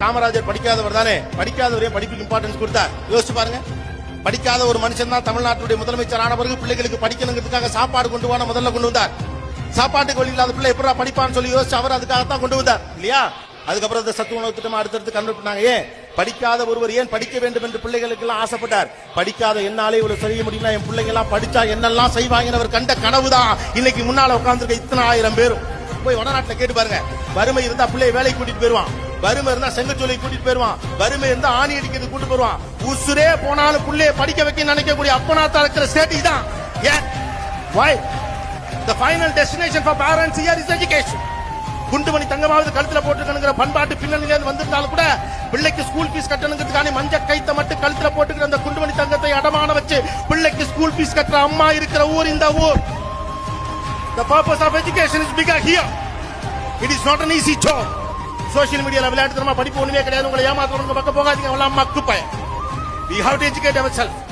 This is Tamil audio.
காமராஜர் படிக்காதவர் தானே? படிக்காதவரே படிப்புக்கு இம்பார்ட்டன்ஸ் கொடுத்தார். யோசிச்சு பாருங்க. படிக்காத ஒரு மனுஷன் தான் தமிழ்நாட்டுடைய முதலமைச்சர் ஆன பிறகு பிள்ளைகளுக்கு படிக்கணுங்கிறதுக்காக சாப்பாடு கொண்டு வான முதல்ல கொண்டு வந்தார். சாப்பாட்டுக்கு வழி இல்லாத பிள்ளை எப்படா படிப்பான்னு சொல்லி யோசிச்சு அவர் அதுக்காகத்தான் கொண்டு வந்தார். இல்லையா? அதுக்கப்புறம் இந்த சத்து உணவு திட்டம் அடுத்தடுத்து கண்டுபிடினாங்க ஏன்? படிக்காத ஒருவர் ஏன் படிக்க வேண்டும் என்று பிள்ளைகளுக்கு எல்லாம் ஆசைப்பட்டார்? படிக்காத என்னாலே இவ்வளவு செய்ய முடியும்னா என் பிள்ளைங்க எல்லாம் படிச்சா என்னெல்லாம் செய்வாங்கன்னு அவர் கண்ட கனவுதான் இன்னைக்கு முன்னால உட்கார்ந்துருக்க இத்தனை ஆயிரம் பேரும். போய் வடநாட்டுல கேட்டு பாருங்க. வறுமை இருந்தா பிள்ளைய வேலைக்கு கூட்டிட்டு போயிருவான். வறுமை இருந்தா செங்கச்சோலை கூட்டிட்டு போயிருவான். வறுமை இருந்தா ஆணி அடிக்கிறது கூட்டு போயிருவான். உசுரே போனாலும் புள்ளைய படிக்க வைக்க நினைக்கக்கூடிய அப்பனாத்தா இருக்கிற ஸ்டேட் தான் ஏன்? Why? The final destination for parents here is education குண்டுமணி தங்கமாவது கழுத்துல போட்டுக்கணுங்கிற பண்பாட்டு பின்னணியில இருந்து வந்திருந்தாலும் கூட பிள்ளைக்கு ஸ்கூல் ஃபீஸ் கட்டணுங்கிறதுக்கான மஞ்ச கைத்த மட்டும் கழுத்துல போட்டுக்கிற அந்த குண்டுமணி தங்கத்தை அடமான வச்சு பிள்ளைக்கு ஸ்கூல் ஃபீஸ் கட்டுற அம்மா இருக்கிற ஊர் இந்த ஊர். The purpose of education is bigger here. It is not an easy job. Social மீடியால விளையாட்டுத்தனமா படிப்பு ஒண்ணுமே கிடையாது. உங்களை ஏமாத்தணும் பக்கம் போகாதீங்க. அவங்களாம் மக்கு we have to educate our self